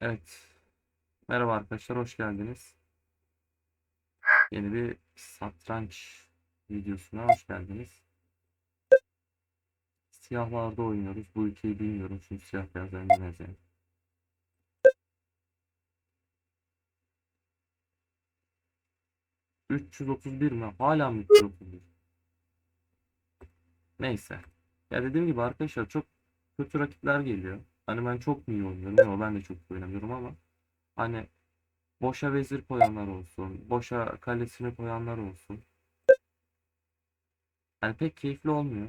Evet. Merhaba arkadaşlar, hoş geldiniz. Yeni bir satranç videosuna hoş geldiniz. Siyahlarda oynuyoruz. Bu ülkeyi bilmiyorum çünkü siyah beyaz Endonezya. ...331 mi? Hala mı 331? Neyse. Ya dediğim gibi arkadaşlar çok kötü rakipler geliyor. Hani ben çok mu iyi oynuyorum? Yok ben de çok iyi oynamıyorum ama hani boşa vezir koyanlar olsun, boşa kalesini koyanlar olsun. Yani pek keyifli olmuyor.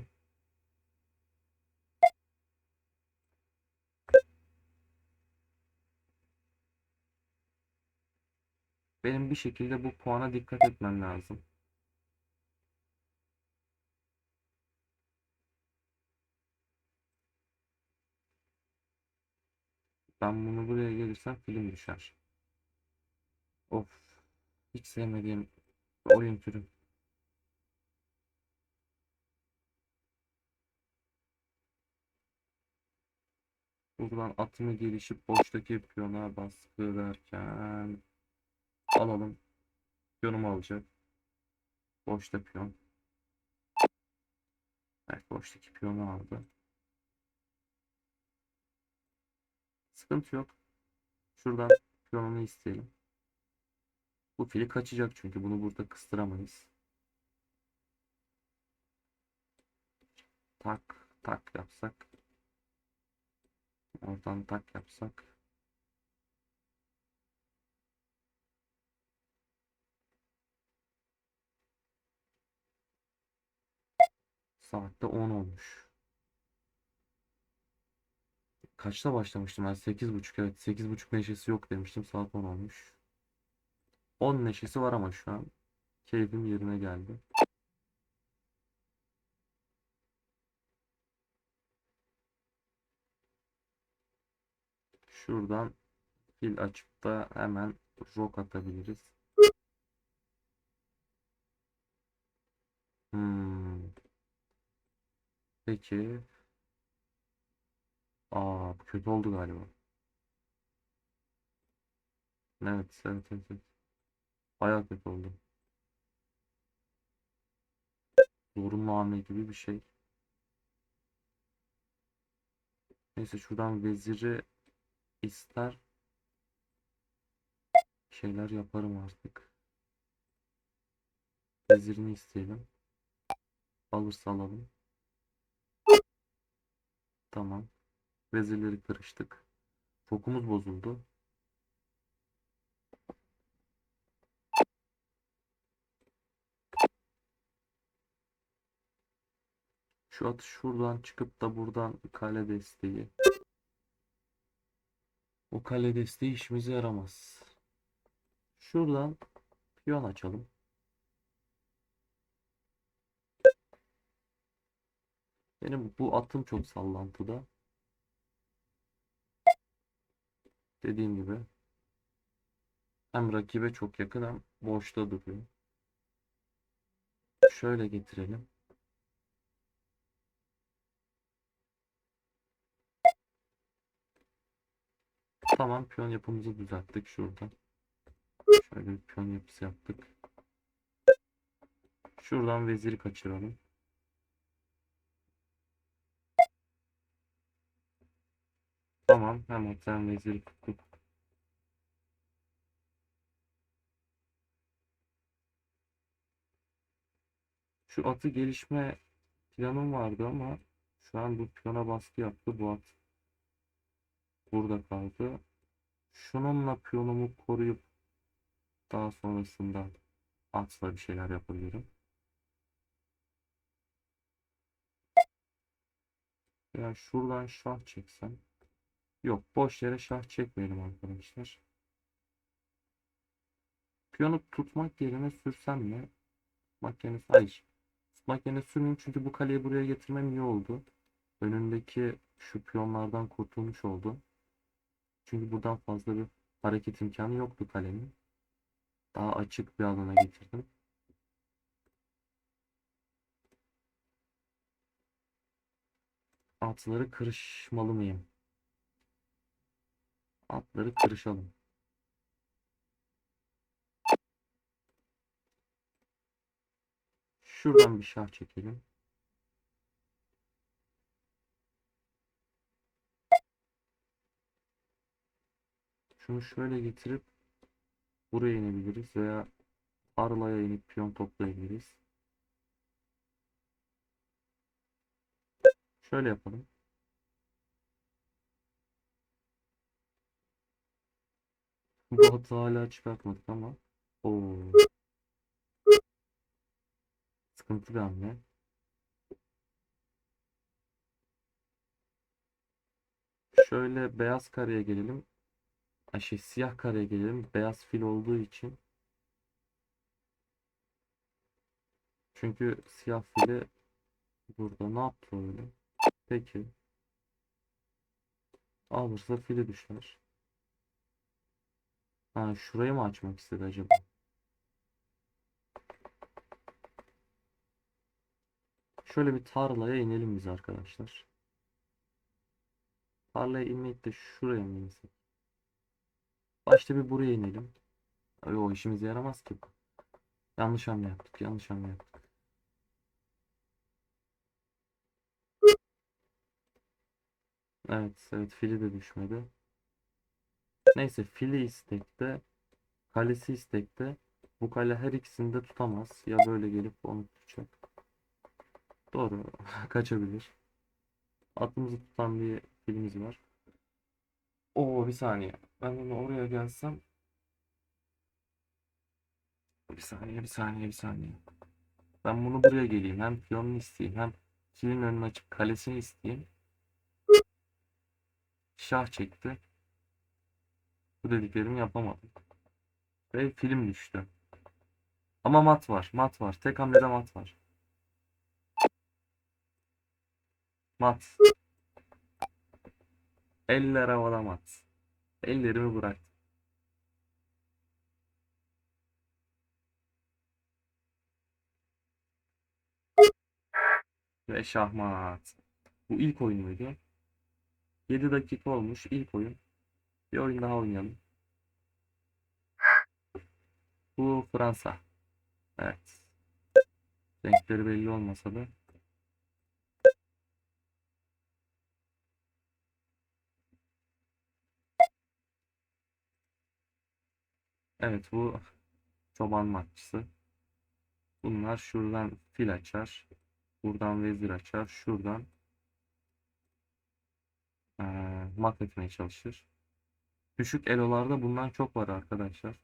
Benim bir şekilde bu puana dikkat etmem lazım. Ben bunu buraya gelirsem film düşer. Of. Hiç sevmediğim oyun türü. Buradan atımı gelişip boştaki piyona baskı derken alalım. Piyonumu alacak. Boşta piyon. Evet boştaki piyonu aldı. Sıkıntı yok. Şuradan piyonunu isteyelim. Bu fili kaçacak çünkü bunu burada kıstıramayız. Tak tak yapsak. Oradan tak yapsak. Saatte 10 olmuş. Kaçta başlamıştım ben? 8.30 evet. 8.30 neşesi yok demiştim. Saat 10 olmuş. 10 neşesi var ama şu an. Keyfim yerine geldi. Şuradan fil açıp da hemen rok atabiliriz. Hmm. Peki. Aa, kötü oldu galiba. Evet, evet, evet. evet. Bayağı kötü oldu. Zorunlu hamle gibi bir şey. Neyse şuradan veziri ister şeyler yaparım artık. Vezirini isteyelim. Alırsa alalım. Tamam. Vezirleri kırıştık. Fokumuz bozuldu. Şu at şuradan çıkıp da buradan kale desteği. O kale desteği işimize yaramaz. Şuradan piyon açalım. Benim bu atım çok sallantıda. Dediğim gibi hem rakibe çok yakın hem boşta duruyor. Şöyle getirelim. Tamam piyon yapımızı düzelttik şurada. Şöyle bir piyon yapısı yaptık. Şuradan veziri kaçıralım. Tamam hemen sen veziri tuttuk. Şu atı gelişme planım vardı ama şu an bu piyona baskı yaptı. Bu at burada kaldı. Şununla piyonumu koruyup daha sonrasında atla bir şeyler yapabilirim. Ya şuradan şah çeksem. Yok boş yere şah çekmeyelim arkadaşlar. Piyonu tutmak yerine sürsem mi? Tutmak yerine hayır. Tutmak yerine sürmeyeyim çünkü bu kaleyi buraya getirmem iyi oldu. Önündeki şu piyonlardan kurtulmuş oldu. Çünkü buradan fazla bir hareket imkanı yoktu kalenin. Daha açık bir alana getirdim. Atları kırışmalı mıyım? Atları kırışalım. Şuradan bir şah çekelim. Şunu şöyle getirip buraya inebiliriz veya Arla'ya inip piyon toplayabiliriz. Şöyle yapalım. Hatı hala çıkartmadık ama. Oo. Sıkıntı bir hamle. Şöyle beyaz kareye gelelim. Ay şey siyah kareye gelelim. Beyaz fil olduğu için. Çünkü siyah fili burada ne yaptı öyle? Peki. Alırsa fili düşer. Ha şurayı mı açmak istedi acaba? Şöyle bir tarlaya inelim biz arkadaşlar. Tarlaya inmeyip de şuraya mı insek? Başta bir buraya inelim. Ay, o işimize yaramaz ki. Yanlış hamle yaptık. Yanlış hamle yaptık. Evet, evet fili de düşmedi. Neyse fili istekte, kalesi istekte. Bu kale her ikisini de tutamaz. Ya böyle gelip onu tutacak. Doğru. Kaçabilir. Atımızı tutan bir filimiz var. Oo bir saniye. Ben onu oraya gelsem. Bir saniye, bir saniye, bir saniye. Ben bunu buraya geleyim. Hem piyonunu isteyeyim, hem filin önünü açıp kalesini isteyeyim. Şah çekti. Bu dediklerimi yapamadım. Ve film düştü. Ama mat var. Mat var. Tek hamlede mat var. Mat. Eller havada mat. Ellerimi bırak. Ve şahmat. Bu ilk oyun muydu? 7 dakika olmuş ilk oyun. Bir oyun daha oynayalım. Bu Fransa. Evet. Renkleri belli olmasa da. Evet bu çoban matçısı. Bunlar şuradan fil açar. Buradan vezir açar. Şuradan eee mat etmeye çalışır. Düşük elolarda bundan çok var arkadaşlar.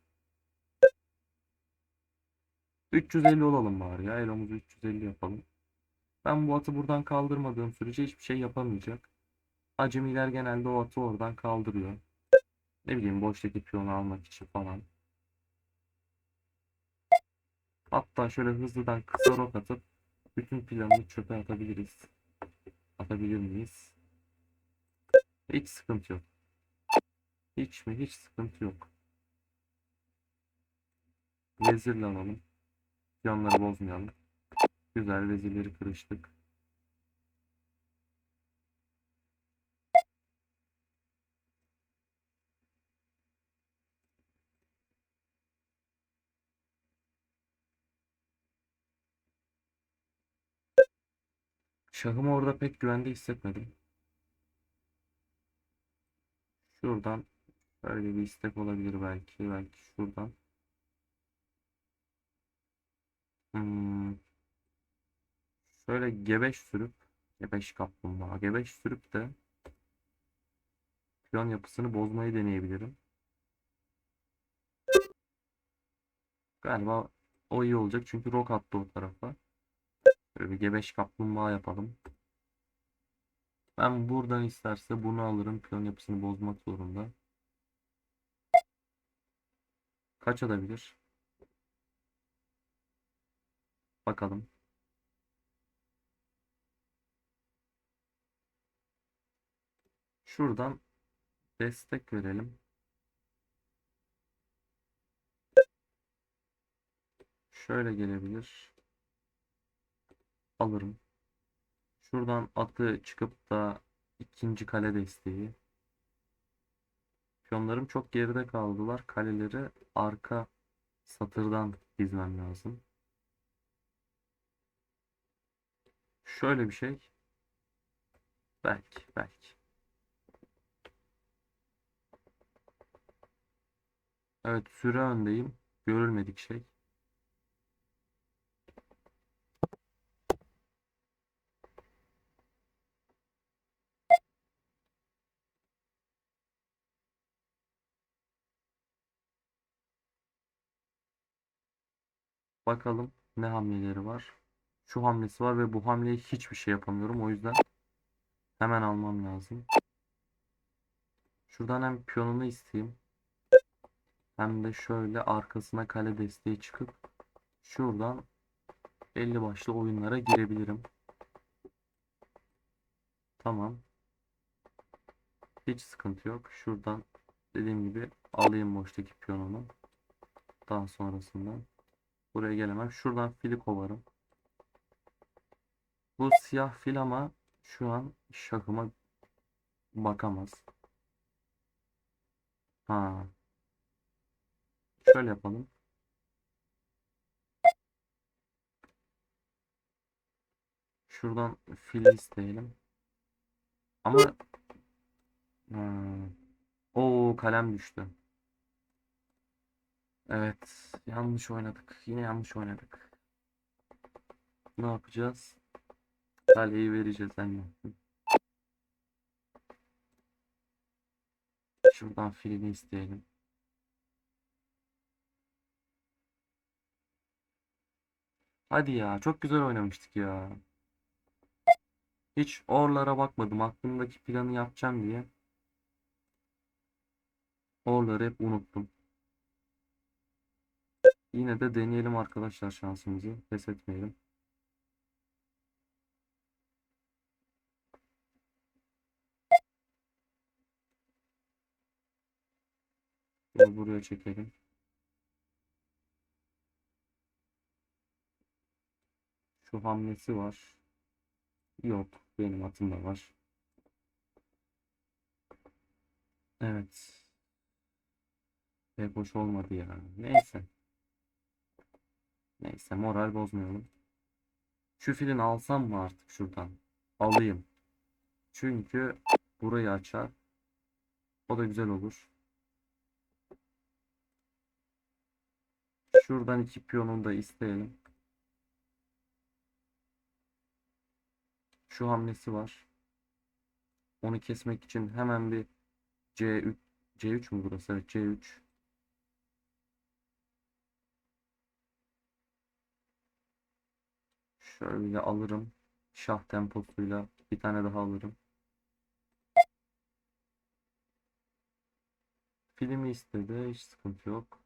350 olalım bari ya. Elomuzu 350 yapalım. Ben bu atı buradan kaldırmadığım sürece hiçbir şey yapamayacak. Acemiler genelde o atı oradan kaldırıyor. Ne bileyim boştaki piyonu almak için falan. Hatta şöyle hızlıdan kısa rok atıp bütün planını çöpe atabiliriz. Atabilir miyiz? Hiç sıkıntı yok. Hiç mi? Hiç sıkıntı yok. Vezirle alalım. Yanları bozmayalım. Güzel vezirleri kırıştık. Şahımı orada pek güvende hissetmedim. Şuradan böyle bir istek olabilir belki. Belki şuradan. Hmm. Şöyle gebeş sürüp gebeş kaplumbağa gebeş sürüp de piyon yapısını bozmayı deneyebilirim. Galiba o iyi olacak çünkü rok attı o tarafa. Böyle bir gebeş kaplumbağa yapalım. Ben buradan isterse bunu alırım. Piyon yapısını bozmak zorunda. Kaç alabilir? Bakalım. Şuradan destek verelim. Şöyle gelebilir. Alırım. Şuradan atı çıkıp da ikinci kale desteği. Piyonlarım çok geride kaldılar. Kaleleri arka satırdan dizmem lazım. Şöyle bir şey. Belki, belki. Evet, süre öndeyim. Görülmedik şey. Bakalım ne hamleleri var. Şu hamlesi var ve bu hamleye hiçbir şey yapamıyorum. O yüzden hemen almam lazım. Şuradan hem piyonunu isteyeyim. Hem de şöyle arkasına kale desteği çıkıp şuradan 50 başlı oyunlara girebilirim. Tamam. Hiç sıkıntı yok. Şuradan dediğim gibi alayım boştaki piyonumu. Daha sonrasında buraya gelemem. Şuradan fili kovarım. Bu siyah fil ama şu an şakıma bakamaz. Ha. Şöyle yapalım. Şuradan fili isteyelim. Ama hmm. o kalem düştü. Evet, yanlış oynadık. Yine yanlış oynadık. Ne yapacağız? Kaleyi vereceğiz anne. Şuradan filini isteyelim. Hadi ya, çok güzel oynamıştık ya. Hiç orlara bakmadım. Aklımdaki planı yapacağım diye. Orları hep unuttum. Yine de deneyelim arkadaşlar şansımızı. Pes etmeyelim. Bunu buraya çekelim. Şu hamlesi var. Yok. Benim atımda var. Evet. Pek hoş olmadı ya. Neyse. Neyse moral bozmayalım. Şu filini alsam mı artık şuradan? Alayım. Çünkü burayı açar. O da güzel olur. Şuradan iki piyonunu da isteyelim. Şu hamlesi var. Onu kesmek için hemen bir C3 C3 mü burası? Evet C3. Şöyle alırım. Şah temposuyla bir tane daha alırım. Filmi istedi. Hiç sıkıntı yok.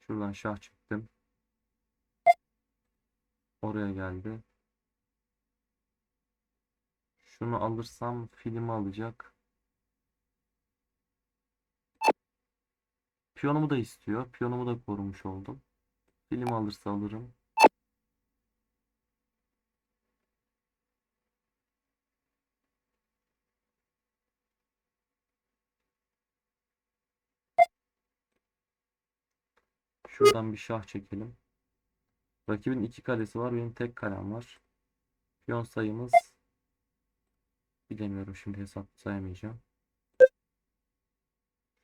Şuradan şah çıktım. Oraya geldi. Şunu alırsam filmi alacak. Piyonumu da istiyor. Piyonumu da korumuş oldum. Film alırsa alırım. Şuradan bir şah çekelim. Rakibin iki kalesi var. Benim tek kalem var. Piyon sayımız bilemiyorum şimdi hesap sayamayacağım.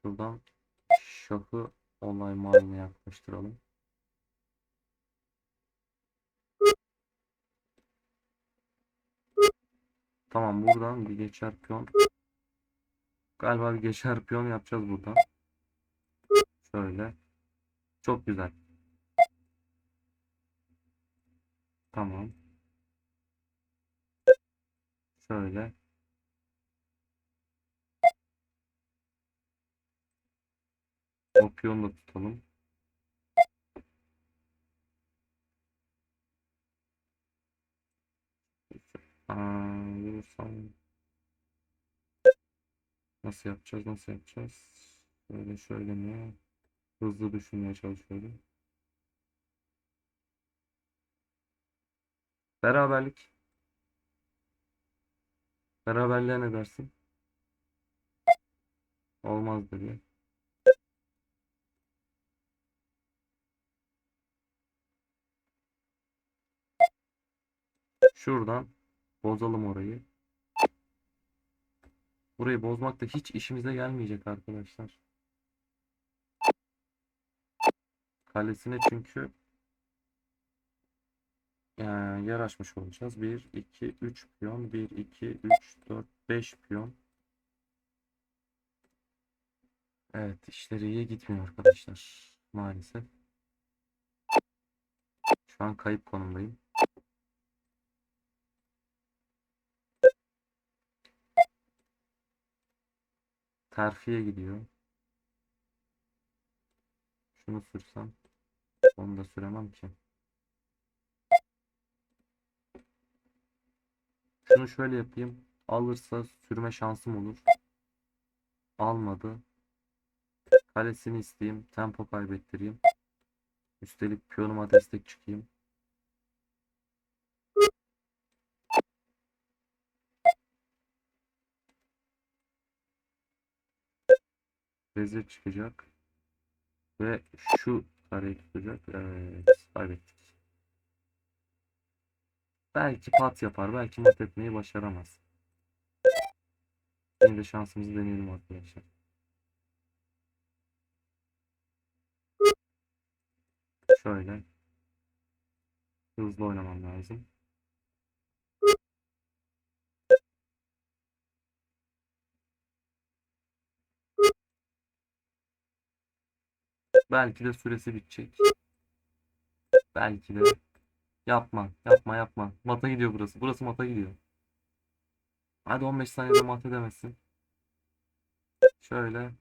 Şuradan şahı olay mahalline yaklaştıralım. Tamam buradan bir geçer piyon. Galiba bir geçer piyon yapacağız buradan. Şöyle. Çok güzel. Tamam. Şöyle. O piyonu da tutalım. Nasıl yapacağız? Nasıl yapacağız? Böyle şöyle mi? Hızlı düşünmeye çalışıyorum. Beraberlik. Beraberliğe ne dersin? Olmaz dedi. Şuradan bozalım orayı. Burayı bozmak da hiç işimize gelmeyecek arkadaşlar. Kalesine çünkü eee, yer açmış olacağız. 1, 2, 3 piyon. 1, 2, 3, 4, 5 piyon. Evet işleri iyi gitmiyor arkadaşlar. Maalesef. Şu an kayıp konumdayım. Terfiye gidiyor. Şunu sürsem. Onu da süremem ki. Şunu şöyle yapayım. Alırsa sürme şansım olur. Almadı. Kalesini isteyeyim. Tempo kaybettireyim. Üstelik piyonuma destek çıkayım. Vezir çıkacak. Ve şu kareyi tutacak. Evet. Belki pat yapar. Belki mat etmeyi başaramaz. Yine de şansımızı deneyelim arkadaşlar. Şöyle. Hızlı oynamam lazım. Belki de süresi bitecek. Belki de. Yapma, yapma, yapma. Mata gidiyor burası. Burası mata gidiyor. Hadi 15 saniyede mat edemezsin. Şöyle.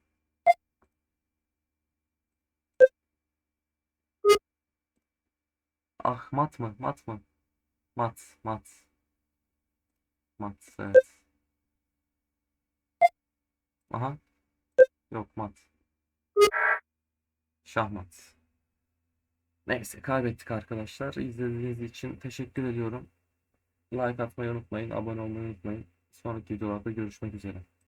Ah mat mı? Mat mı? Mat, mat. Mat, evet. Aha. Yok mat. Şahmat. Neyse kaybettik arkadaşlar. İzlediğiniz için teşekkür ediyorum. Like atmayı unutmayın. Abone olmayı unutmayın. Sonraki videolarda görüşmek üzere.